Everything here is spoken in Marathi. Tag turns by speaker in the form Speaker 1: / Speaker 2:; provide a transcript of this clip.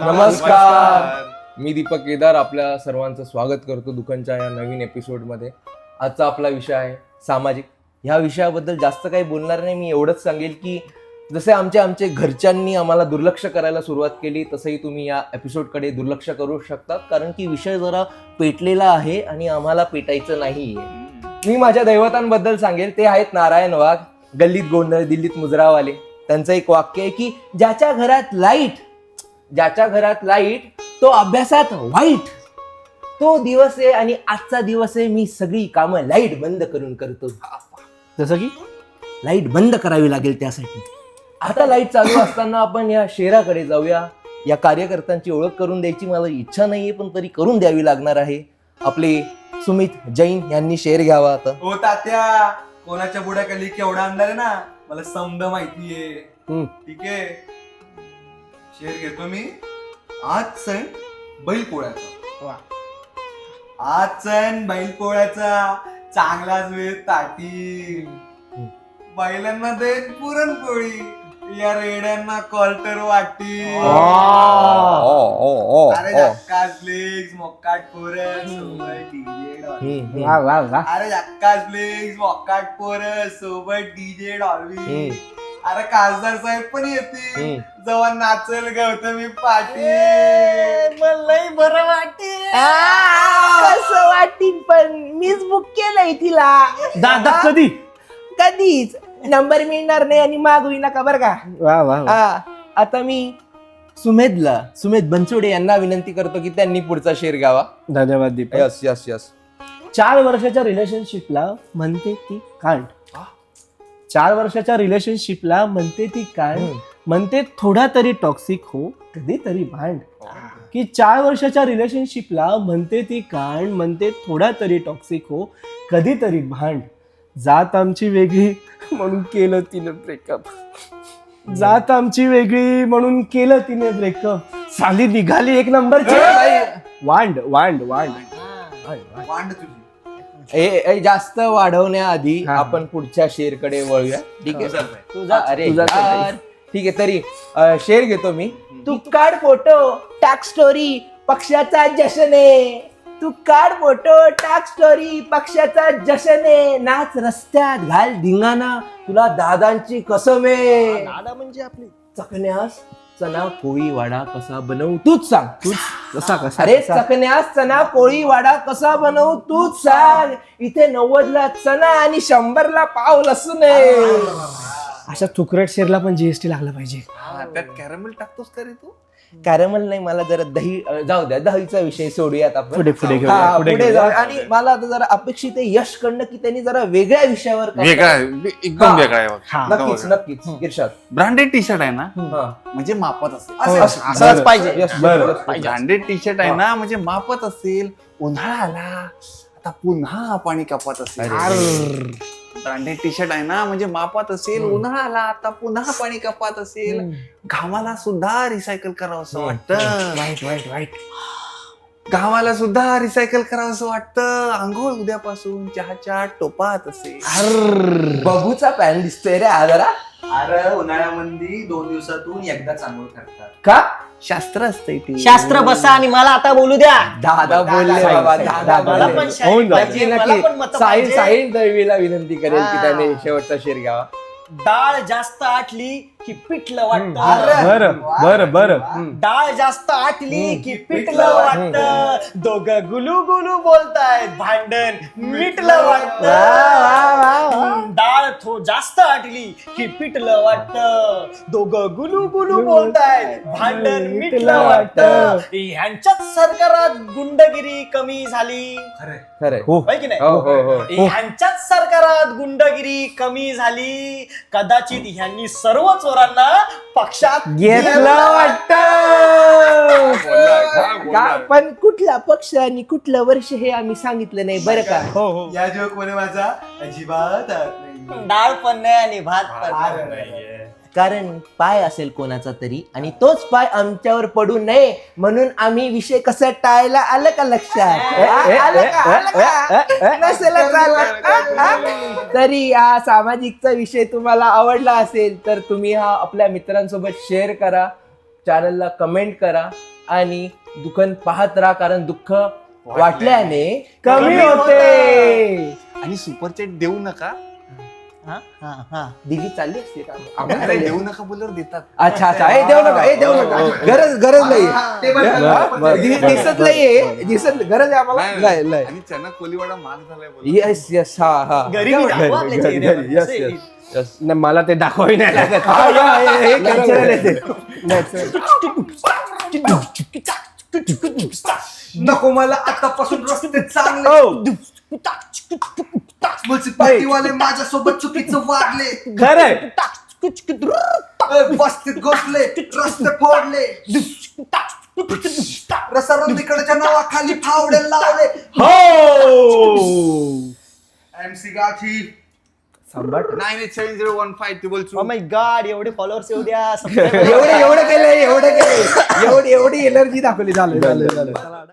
Speaker 1: नमस्कार. मी दीपक केदार आपल्या सर्वांचं स्वागत करतो दुकानच्या या नवीन एपिसोडमध्ये आजचा आपला विषय आहे सामाजिक. ह्या विषयाबद्दल जास्त काही बोलणार नाही मी एवढंच सांगेल की जसे आमच्या आमचे घरच्यांनी आम्हाला दुर्लक्ष करायला सुरुवात केली तसंही तुम्ही या एपिसोडकडे दुर्लक्ष करू शकतात कारण की विषय जरा पेटलेला आहे आणि आम्हाला पेटायचं नाही मी माझ्या दैवतांबद्दल सांगेल ते आहेत नारायण वाघ गल्लीत गोंधळ दिल्लीत मुजरावाले. त्यांचं एक वाक्य आहे की ज्याच्या घरात लाइट ज्याच्या घरात लाइट तो अभ्यासात वाईट तो दिवस आहे आणि आजचा दिवस आहे मी सगळी कामं लाइट बंद करून करतो. जसं की? लाइट बंद करावी लागेल त्यासाठी. आता लाइट चालू असताना आपण या शेराकडे जाऊया. या कार्यकर्त्यांची ओळख करून द्यायची मला इच्छा नाहीये पण तरी करून द्यावी लागणार आहे. आपले सुमित जैन यांनी शेर घ्यावा आता.
Speaker 2: हो तात्या. कोणाच्या बुडाखाली केवढा आणणार आहे ना? मला समद माहितीये.
Speaker 1: हम्म.
Speaker 2: ठीक आहे? शेर घेतो मी. आज सण बैल पोळ्याचा आज सण बैल पोळ्याचा चांगलाच वेळ ताटी बैलांना दे पुरणपोळी. या रेड्यांना कॉल्टर वाटी अरे जक्कास लेग्स मोक्काट पोरं सोबत डीजे अरे जक्कास लेग्स मोक्काट पोरं सोबत डीजे डॉल्बी. अरे खासदार साहेब पण येतील. जेव्हा नाचेल गौतमी पाटील.
Speaker 3: मलाही बरं वाटे
Speaker 4: कसं वाटीन पण मीच बुक केलंय तिला.
Speaker 3: दादा कधी?
Speaker 4: कधीच. नंबर मिळणार नाही आणि मागवी नका बरं का.
Speaker 3: वा वा वा.
Speaker 4: हा आता मी
Speaker 1: सुमेधला सुमेध बनसोडे यांना विनंती करतो की त्यांनी पुढचा शेर घ्यावा
Speaker 3: धन्यवाद दीपक.
Speaker 1: यस यस यस
Speaker 3: चार वर्षाच्या रिलेशनशिपला म्हणते ती कांड. चार वर्षाच्या रिलेशनशिपला म्हणते ती कांड
Speaker 1: हम्म.
Speaker 3: म्हणते थोडा तरी टॉक्सिक हो कधीतरी भांड. की चार वर्षाच्या रिलेशनशिपला म्हणते ती कांड म्हणते थोडा तरी टॉक्सिक हो कधीतरी भांड. जात आमची वेगळी म्हणून केलं तिने ब्रेकअप जात आमची वेगळी म्हणून केलं तिने ब्रेकअप साली निघाली एक नंबरची वांड वांड वांड. वांड,
Speaker 2: वांड.
Speaker 1: ए, जास्त वाढवण्याआधी
Speaker 3: हा.
Speaker 1: आपण पुढच्या शेरकडे वळूया. ठीक आहे?
Speaker 3: तुझा
Speaker 1: अरे
Speaker 3: तुझा
Speaker 1: यार. ठीक आहे तरी अ, शेर घेतो मी.
Speaker 4: तू काढ फोटो टाक स्टोरी पक्षाचा जशने. तू काढ फोटो टाक स्टोरी पक्षाचा जशने. नाच रस्त्यात घाल धिंगाणा. तुला दादांची कसमे
Speaker 3: दादा म्हणजे आपली.
Speaker 4: चकण्यास? चना पोळी वाडा कसा बनवू? तूच सांग.
Speaker 3: तूच? कसा कसा
Speaker 4: अरे? चकण्यास चना पोळी वाडा कसा बनवू? तूच सांग. इथे नव्वदला चना आणि शंभरला पाव लसूण आहे.
Speaker 3: अशा तुकरट शेरला पण जीएसटी लागला पाहिजे.
Speaker 2: हा, त्यात कॅरमेल टाकतोस का रे तू?
Speaker 4: कॅरमल नाही मला जरा दही जाऊ द्या दहीचा विषय सोडूयात आपण
Speaker 3: पुढे पुढे घेऊया
Speaker 4: हा,
Speaker 3: पुढे
Speaker 4: पुढे
Speaker 3: घेऊया.
Speaker 4: जाऊ आणि मला आता जरा अपेक्षित आहे यश कडनं की त्यांनी जरा वेगळ्या विषयावर काम
Speaker 5: वेगळा आहे. एकदम
Speaker 4: हा.
Speaker 5: वेगळा आहे बघ.
Speaker 3: हा.
Speaker 4: नक्कीच नक्कीच इर्षाद
Speaker 5: ब्रँडेड टी शर्ट आहे ना
Speaker 4: हा.
Speaker 5: म्हणजे मापत असेल
Speaker 2: असेल.
Speaker 4: असं-
Speaker 3: बरं.
Speaker 4: असंच पाहिजे यश,
Speaker 3: बरं.
Speaker 4: Yash, Yash.
Speaker 5: Branded T shirt आहे ना म्हणजे मापत असेल उन्हाळा आला आता पुन्हा पाणी कपात असेल ब्रँडेड टी शर्ट आहे ना म्हणजे मापात असेल उन्हाळा आला आता पुन्हा पाणी कपात असेल. घामाला सुद्धा रिसायकल करावं असं वाटतं.
Speaker 3: वाईट वाईट वाईट
Speaker 5: घामाला सुद्धा रिसायकल करावं असं वाटतं आंघोळ उद्यापासून चहाच्या टोपात असेल
Speaker 4: बघूचा पॅन दिसतोय रे हा जरा
Speaker 2: अरे उन्हाळ्यामध्ये दोन दिवसातून एकदा चांगलं करतात
Speaker 4: का
Speaker 5: शास्त्र असतंय ते
Speaker 6: शास्त्र बसा आणि मला आता बोलू द्या
Speaker 4: दादा बोलले बाबा. दादा
Speaker 6: मला
Speaker 4: बोलले.
Speaker 6: पण शाहीर
Speaker 3: होऊन जाऊ.
Speaker 6: पाहिजे,
Speaker 4: नक्की
Speaker 6: मला
Speaker 4: नक्की
Speaker 6: पण मतं
Speaker 4: साहिल
Speaker 6: पाहिजे.
Speaker 4: साहिल दळवीला विनंती करेल की. त्याने शेवटचा शेर घ्यावा
Speaker 6: डाळ जास्त आटली की पिठलं
Speaker 2: अरे.
Speaker 6: वाटत.
Speaker 3: बरं बरं बरं
Speaker 6: डाळ जास्त आटली की पिठलं वाटत. दोघ गुलू गुलू बोलतायत. भांडण मिटलं वाटत. डाळ थो जास्त आटली की पिठलं वाटत. दोघ गुलू गुलू बोलतायत. भांडण मिटलं वाटत. ह्यांच्याच सरकारात गुंडगिरी कमी झाली.
Speaker 3: हो.
Speaker 6: होय की नाही?
Speaker 4: हो हो
Speaker 6: ह्यांच्याच सरकारात गुंडगिरी कमी झाली. कदाचित ह्यांनी सर्व चोरांना पक्षात
Speaker 4: घेतलं वाटत. का पण कुठला पक्ष आणि कुठलं वर्ष हे आम्ही सांगितलं नाही बरं का?
Speaker 3: हो हो.
Speaker 2: या जोकमध्ये माझा अजिबात
Speaker 6: डाळ पण नाही आणि भात पण नाही.
Speaker 4: कारण पाय असेल कोणाचा तरी आणि तोच पाय आमच्यावर पडू नये म्हणून आम्ही विषय कसा टाळायला आलं का लक्षात आ- आलं का? आलं का? नसेलच आलं. आ- आ? तरी हा सामाजिकचा विषय तुम्हाला आवडला असेल तर तुम्ही हा आपल्या मित्रांसोबत शेअर करा चॅनलला कमेंट करा आणि दुकान पाहत राहा कारण दुःख वाटल्याने
Speaker 3: कमी होते
Speaker 5: आणि सुपर चॅट देऊ नका
Speaker 4: दिली चालली असते का आम्हाला
Speaker 5: अरे
Speaker 4: चालली
Speaker 5: देऊ नका बोलवर देतात
Speaker 4: अच्छा अच्छा हे देऊ नका हे देऊ नका गरज गरज नाही. हा? दिसत नाहीये दिसत गरज आहे आम्हाला नाही नाही
Speaker 5: आणि चना कोलीवाडा झालाय बोल
Speaker 4: येस येस हा हा. येस. येस
Speaker 3: मला ते दाखवावी नाही लागत
Speaker 4: हा, हे- हे.
Speaker 2: नको मला आतापासून रस्ते चांगले म्युन्सिपाल्टीवाले माझ्यासोबत चुकीचं वागले.
Speaker 3: खरंय.
Speaker 2: ए, बस्तीत घुसले रस्ते फोडले. रसारंदीकडच्या नावाखाली फावडे लावले.
Speaker 3: हो
Speaker 2: एमसी गाठी.
Speaker 5: Nine eight seven zero one five triple
Speaker 6: Oh my God, एवढे फॉलोअर्स येऊ द्या
Speaker 4: एवढे एवढं केलंय एवढं केलंय एवढी एवढी एनर्जी दाखवली. झालं झालं. झालं.